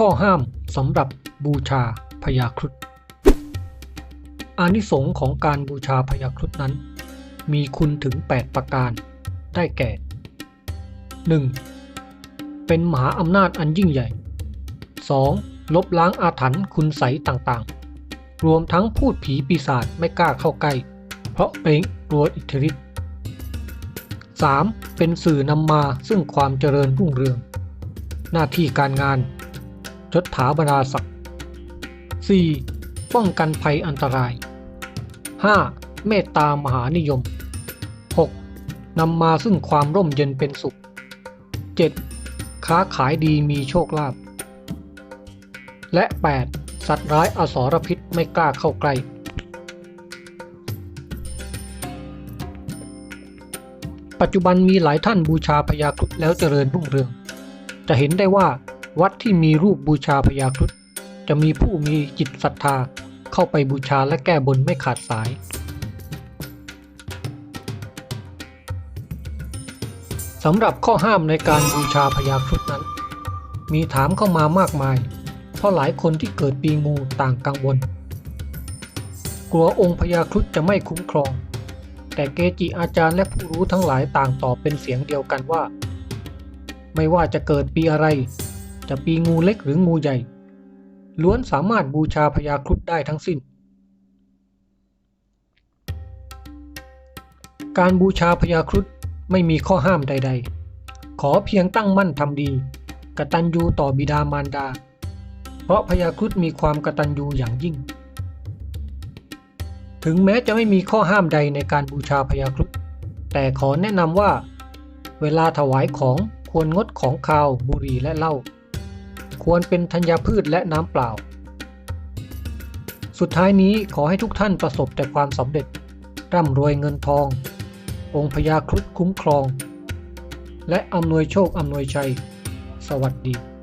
ข้อห้ามสำหรับบูชาพญาครุฑอานิสงส์ของการบูชาพญาครุฑนั้น มีคุณถึง 8 ประการ ได้แก่ 1. เป็นมหาอำนาจอันยิ่งใหญ่ 2. ลบล้างอาถรรพ์คุณใสต่างๆ รวมทั้งพูดผีปีศาจไม่กล้าเข้าใกล้ เพราะเกรงกลัวอิทธิฤทธิ์ 3. เป็นสื่อนำมาซึ่งความเจริญรุ่งเรือง หน้าที่การงาน ยศถาบรรดาศักดิ์ 4. ป้องกันภัยอันตราย 5. เมตตามหานิยม 6. นำมาซึ่งความร่มเย็นเป็นสุข 7. ค้าขายดีมีโชคลาภ และ 8. สัตว์ร้ายอสรพิษไม่กล้าเข้าใกล้ปัจจุบันมีหลายท่านบูชาพญาครุฑแล้วเจริญรุ่งเรือง จะเห็นได้ว่า วัดที่มีรูปบูชาพญาครุฑจะมีผู้มีจิตศรัทธาเข้าไปบูชาและแก้บนไม่ขาดสาย สำหรับข้อห้ามในการบูชาพญาครุฑนั้น มีถามเข้ามามากมาย เพราะหลายคนที่เกิดปีงูต่างกังวล กลัวองค์พญาครุฑจะไม่คุ้มครอง แต่เกจิอาจารย์และผู้รู้ทั้งหลายต่างตอบเป็นเสียงเดียวกันว่า ไม่ว่าจะเกิดปีอะไร จะปีงูเล็กหรืองูใหญ่ ล้วนสามารถบูชาพญาครุฑได้ทั้งสิ้น การบูชาพญาครุฑไม่มีข้อห้ามใด ๆ ขอเพียงตั้งมั่นทำดีกตัญญูต่อบิดามารดา เพราะพญาครุฑมีความกตัญญูอย่างยิ่ง ถึงแม้จะไม่มีข้อห้ามใดในการบูชาพญาครุฑแต่ขอแนะนำว่า เวลาถวายของควรงดของคาวบุหรี่และเหล้า ควรเป็นธัญพืชและน้ำเปล่า สุดท้ายนี้ขอให้ทุกท่านประสบแต่ความสำเร็จ ร่ำรวยเงินทอง องค์พญาครุฑคุ้มครอง และอำนวยโชคอำนวยชัย สวัสดี